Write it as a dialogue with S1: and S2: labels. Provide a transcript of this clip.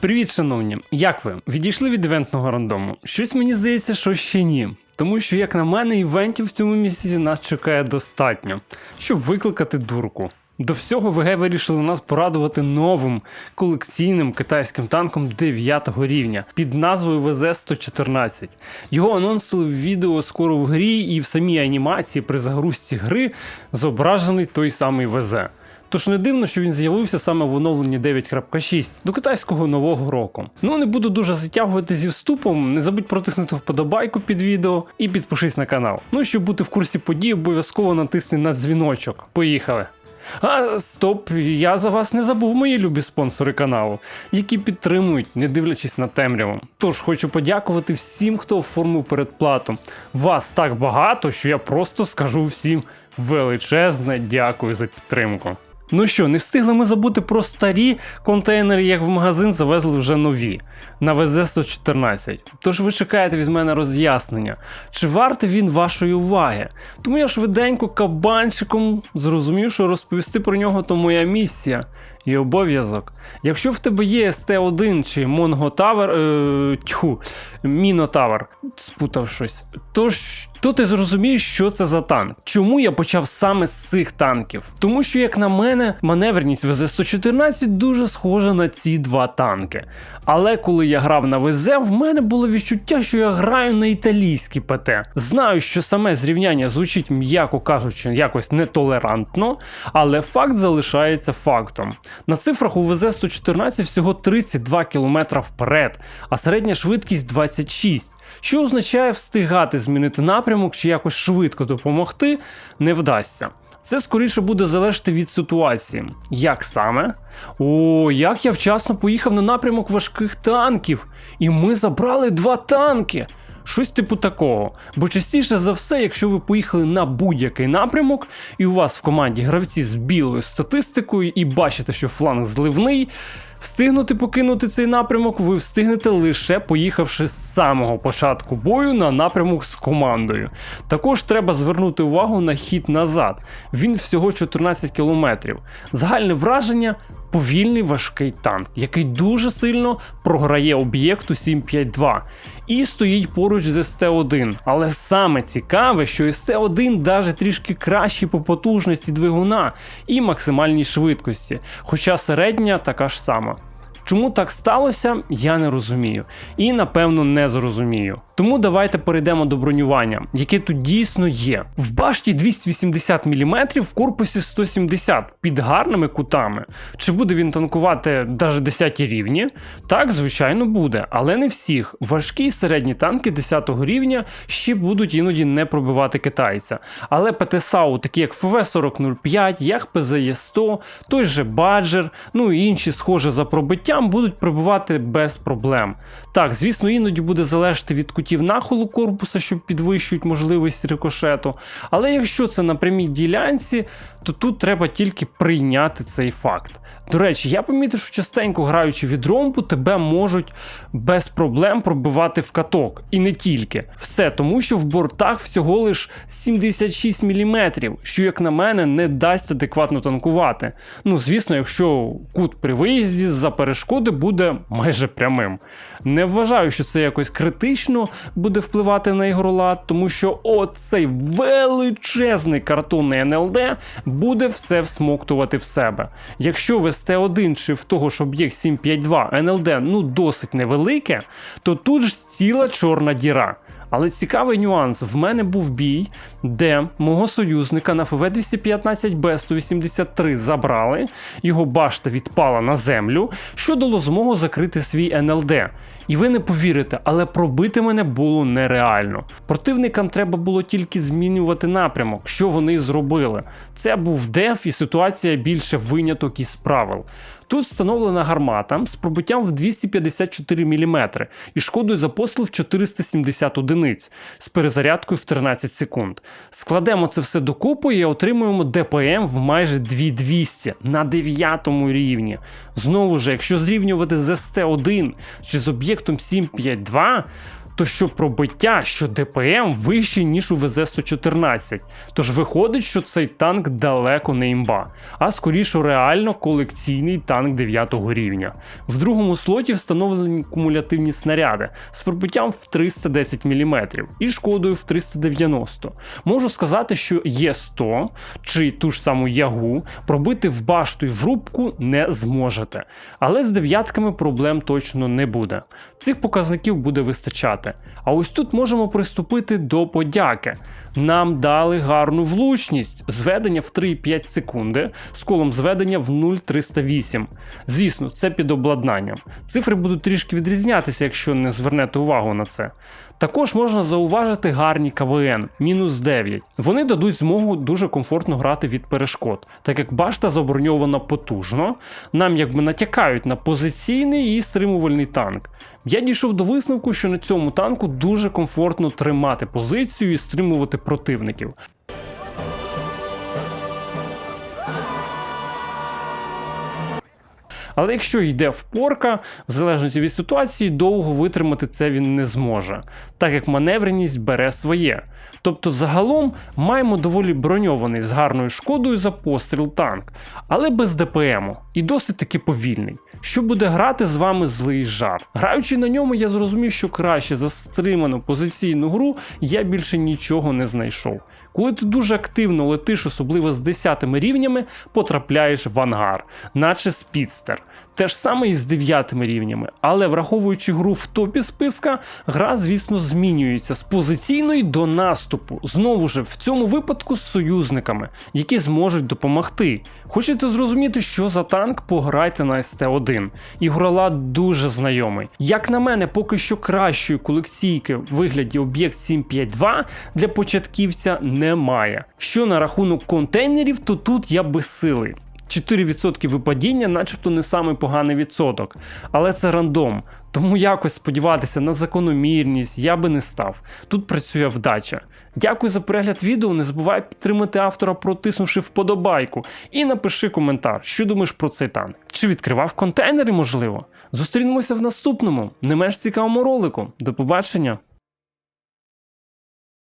S1: Привіт, шановні! Як ви? Відійшли від івентного рандому? Щось мені здається, що ще ні. Тому що, як на мене, івентів в цьому місяці нас чекає достатньо, щоб викликати дурку. До всього ВГ вирішили нас порадувати новим колекційним китайським танком 9 рівня під назвою ВЗ-114. Його анонсили в відео скоро в грі і в самій анімації при загрузці гри зображений той самий ВЗ. Тож не дивно, що він з'явився саме в оновленні 9.6 до китайського нового року. Ну не буду дуже затягувати зі вступом. Не забудь протиснути вподобайку під відео і підпишись на канал. Ну і щоб бути в курсі подій, обов'язково натисни на дзвіночок. Поїхали! А стоп, я за вас не забув, мої любі спонсори каналу, які підтримують, не дивлячись на темряву. Тож хочу подякувати всім, хто оформив передплату. Вас так багато, що я просто скажу всім величезне дякую за підтримку. Ну що, не встигли ми забути про старі контейнери, як в магазин завезли вже нові на ВЗ-114. Тож ви чекаєте від мене роз'яснення, чи вартий він вашої уваги. Тому я швиденько кабанчиком зрозумів, що розповісти про нього то моя місія і обов'язок. Якщо в тебе є СТ-1 чи Монго Тавер, е, тьху, Тавер, спутав щось, то, то ти зрозумієш, що це за танк. Чому я почав саме з цих танків? Тому що, як на мене, маневреність ВЗ-114 дуже схожа на ці два танки. Але коли я грав на ВЗ, в мене було відчуття, що я граю на італійський ПТ. Знаю, що саме зрівняння звучить, м'яко кажучи, якось нетолерантно, але факт залишається фактом. На цифрах у ВЗ-114 всього 32 км вперед, а середня швидкість 26. Що означає встигати змінити напрямок чи якось швидко допомогти, не вдасться. Це скоріше буде залежати від ситуації. Як саме? О, як я вчасно поїхав на напрямок важких танків, і ми забрали два танки. Щось типу такого. Бо частіше за все, якщо ви поїхали на будь-який напрямок, і у вас в команді гравці з білою статистикою, і бачите, що фланг зливний, встигнути покинути цей напрямок ви встигнете лише поїхавши з самого початку бою на напрямок з командою. Також треба звернути увагу на хід назад. Він всього 14 кілометрів. Загальне враження. Повільний важкий танк, який дуже сильно програє об'єкту 752 і стоїть поруч з СТ-1. Але саме цікаве, що СТ-1 даже трішки кращий по потужності двигуна і максимальній швидкості, хоча середня така ж сама. Чому так сталося, я не розумію. І напевно не зрозумію. Тому давайте перейдемо до бронювання, яке тут дійсно є. В башті 280 мм, в корпусі 170 під гарними кутами. Чи буде він танкувати навіть 10 рівні? Так, звичайно, буде, але не всіх. Важкі середні танки 10 рівня ще будуть іноді не пробивати китайця. Але ПТСАУ, такі як ФВ-4005, як ПЗЄ-100, той же Баджер, ну і інші схожі за пробиттям будуть пробивати без проблем. Так, звісно, іноді буде залежати від кутів нахилу корпуса, що підвищують можливість рикошету. Але якщо це на прямій ділянці, то тут треба тільки прийняти цей факт. До речі, я помітив, що частенько граючи від ромбу, тебе можуть без проблем пробивати в каток. І не тільки. Все тому, що в бортах всього лиш 76 мм, що, як на мене, не дасть адекватно танкувати. Ну, звісно, якщо кут при виїзді за перешкоди буде майже прямим. Не вважаю, що це якось критично буде впливати на ігролад, тому що оцей величезний картонний НЛД буде все всмоктувати в себе. Якщо в СТ1 чи в того ж об'єкт 752 НЛД ну досить невелике, то тут ж ціла чорна діра. Але цікавий нюанс: в мене був бій, де мого союзника на ФВ 215Б 183 забрали, його башта відпала на землю, що дало змогу закрити свій НЛД. І ви не повірите, але пробити мене було нереально. Противникам треба було тільки змінювати напрямок, що вони зробили. Це був деф, і ситуація більше виняток із правил. Тут встановлена гармата з пробиттям в 254 мм і шкодою за постріл в 470 одиниць з перезарядкою в 13 секунд. Складемо це все докупи і отримуємо ДПМ в майже 2200 на 9 рівні. Знову ж, якщо зрівнювати з СТ1 чи з об'єктом 752, то що пробиття, що ДПМ вищий, ніж у ВЗ-114. Тож виходить, що цей танк далеко не імба, а скоріше реально колекційний танк 9 рівня. В другому слоті встановлені кумулятивні снаряди з пробиттям в 310 мм і шкодою в 390. Можу сказати, що Є100 чи ту ж саму Ягу пробити в башту і в рубку не зможете. Але з дев'ятками проблем точно не буде. Цих показників буде вистачати. А ось тут можемо приступити до подяки. Нам дали гарну влучність, зведення в 3,5 секунди з колом зведення в 0,308. Звісно, це під обладнанням. Цифри будуть трішки відрізнятися, якщо не звернете увагу на це. Також можна зауважити гарні КВН мінус 9. Вони дадуть змогу дуже комфортно грати від перешкод, так як башта заброньована потужно, нам якби натякають на позиційний і стримувальний танк. Я дійшов до висновку, що на цьому танку дуже комфортно тримати позицію і стримувати противників. Але якщо йде впорка, в залежності від ситуації, довго витримати це він не зможе, так як маневреність бере своє. Тобто, загалом маємо доволі броньований з гарною шкодою за постріл танк, але без ДПМу і досить таки повільний. Що буде грати з вами злий жар. Граючи на ньому, я зрозумів, що краще за стриману позиційну гру я більше нічого не знайшов. Коли ти дуже активно летиш, особливо з 10 рівнями, потрапляєш в ангар, наче спідстер. Те ж саме і з 9 рівнями, але враховуючи гру в топі списка, гра, звісно, змінюється з позиційної до наступу. Знову ж в цьому випадку з союзниками, які зможуть допомогти. Хочете зрозуміти, що за танк, пограйте на СТ1. Ігролад дуже знайомий. Як на мене, поки що кращої колекційки в вигляді об'єкт 752 для початківця немає. Що на рахунок контейнерів, то тут я безсилий. 4% випадіння, начебто не самий поганий відсоток, але це рандом. Тому якось сподіватися на закономірність я би не став. Тут працює вдача. Дякую за перегляд відео. Не забувай підтримати автора, протиснувши вподобайку, і напиши коментар, що думаєш про цей танк. Чи відкривав контейнери, можливо? Зустрінемося в наступному, не менш цікавому ролику. До побачення!